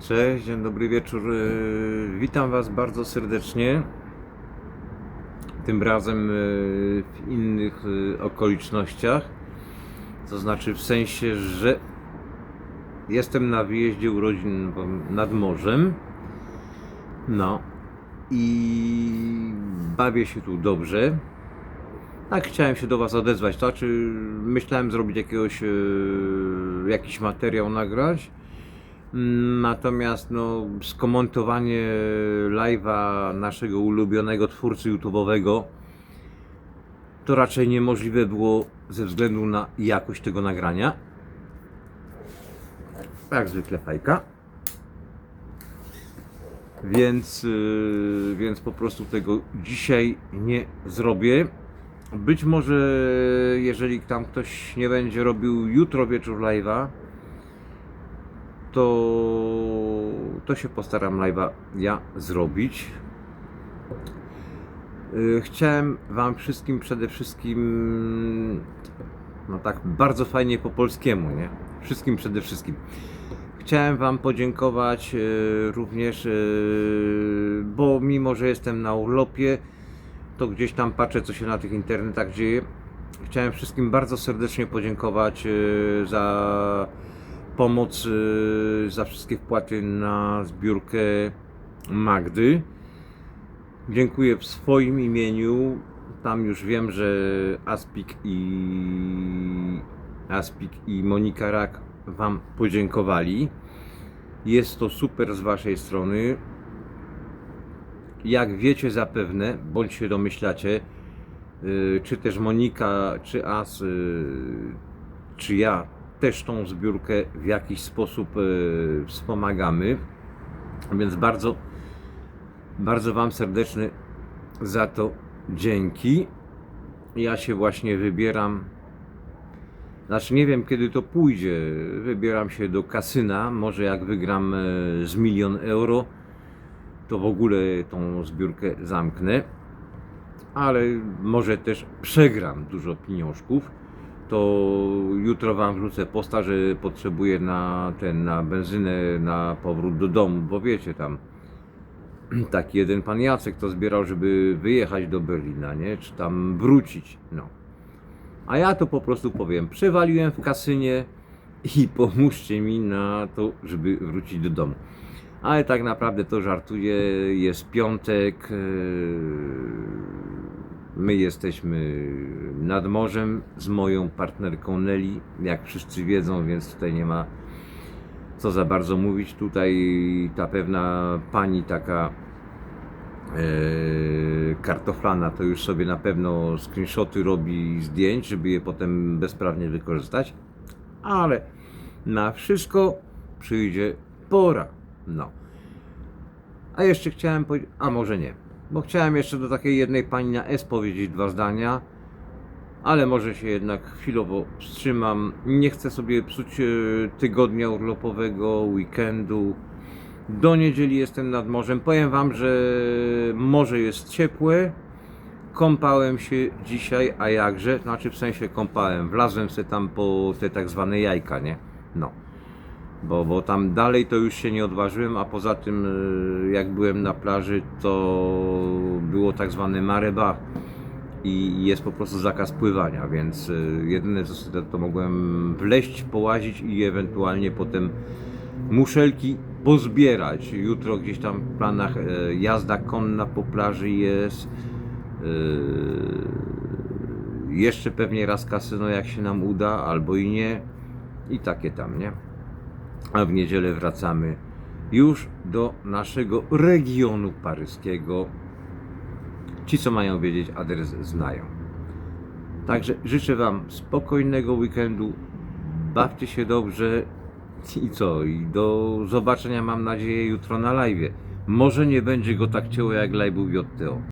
Cześć, dzień dobry wieczór. Yy, Witam Was bardzo serdecznie. Tym razem yy, w innych yy, okolicznościach. To znaczy w sensie, że jestem na wyjeździe urodzin nad morzem. No i bawię się tu dobrze. Tak, chciałem się do Was odezwać. To znaczy, myślałem zrobić jakiegoś, jakiś materiał nagrać. Natomiast no, skomentowanie live'a naszego ulubionego twórcy YouTube'owego to raczej niemożliwe było ze względu na jakość tego nagrania. Jak zwykle fajka. Więc, yy, więc po prostu tego dzisiaj nie zrobię. Być może jeżeli tam ktoś nie będzie robił jutro wieczór live'a, to, to się postaram live'a ja zrobić. Yy, Chciałem Wam wszystkim przede wszystkim, no tak bardzo fajnie po polskiemu, nie? Wszystkim przede wszystkim. Chciałem Wam podziękować yy, również, yy, bo mimo, że jestem na urlopie, to gdzieś tam patrzę, co się na tych internetach dzieje. Chciałem wszystkim bardzo serdecznie podziękować za pomoc, yy, za wszystkie wpłaty na zbiórkę Magdy. Dziękuję w swoim imieniu. Tam już wiem, że Aspik i Aspik i Monika Rak Wam podziękowali. Jest to super z Waszej strony. Jak wiecie zapewne, bądź się domyślacie, yy, czy też Monika, czy As, yy, czy ja też tą zbiórkę w jakiś sposób yy, wspomagamy. Więc bardzo, bardzo Wam serdeczny za to dzięki. Ja się właśnie wybieram. Znaczy nie wiem kiedy to pójdzie. Wybieram się do kasyna. Może jak wygram e, z milion euro, to w ogóle tą zbiórkę zamknę. Ale może też przegram dużo pieniążków. To jutro wam wrzucę posta, że potrzebuję na ten na benzynę na powrót do domu, bo wiecie tam taki jeden pan Jacek to zbierał, żeby wyjechać do Berlina, nie? Czy tam wrócić, no. A ja to po prostu powiem, przewaliłem w kasynie i pomóżcie mi na to, żeby wrócić do domu. Ale tak naprawdę to żartuję, jest piątek, yy, my jesteśmy nad morzem z moją partnerką Nelly, jak wszyscy wiedzą, więc tutaj nie ma co za bardzo mówić. Tutaj ta pewna pani taka e, kartoflana to już sobie na pewno screenshoty robi zdjęć, żeby je potem bezprawnie wykorzystać. Ale na wszystko przyjdzie pora. No. A jeszcze chciałem powiedzieć, a może nie, bo chciałem jeszcze do takiej jednej pani na S powiedzieć dwa zdania, ale może się jednak chwilowo wstrzymam. Nie chcę sobie psuć e, tygodnia urlopowego, weekendu. Do niedzieli jestem nad morzem. Powiem Wam, że morze jest ciepłe. Kąpałem się dzisiaj, a jakże? Znaczy w sensie kąpałem. Wlazłem sobie tam po te tak zwane jajka, nie? No. Bo, bo tam dalej to już się nie odważyłem, a poza tym e, jak byłem na plaży, to było tak zwane mareba i jest po prostu zakaz pływania, więc y, jedyne co sobie to mogłem wleść, połazić i ewentualnie potem muszelki pozbierać. Jutro gdzieś tam w planach e, jazda konna po plaży jest. Y, Jeszcze pewnie raz kasyno jak się nam uda, albo i nie. I takie tam, nie? A w niedzielę wracamy już do naszego regionu paryskiego. Ci, co mają wiedzieć, adres znają. Także życzę Wam spokojnego weekendu. Bawcie się dobrze i co? I do zobaczenia, mam nadzieję, jutro na live. Może nie będzie go tak cięło jak live'u JTO.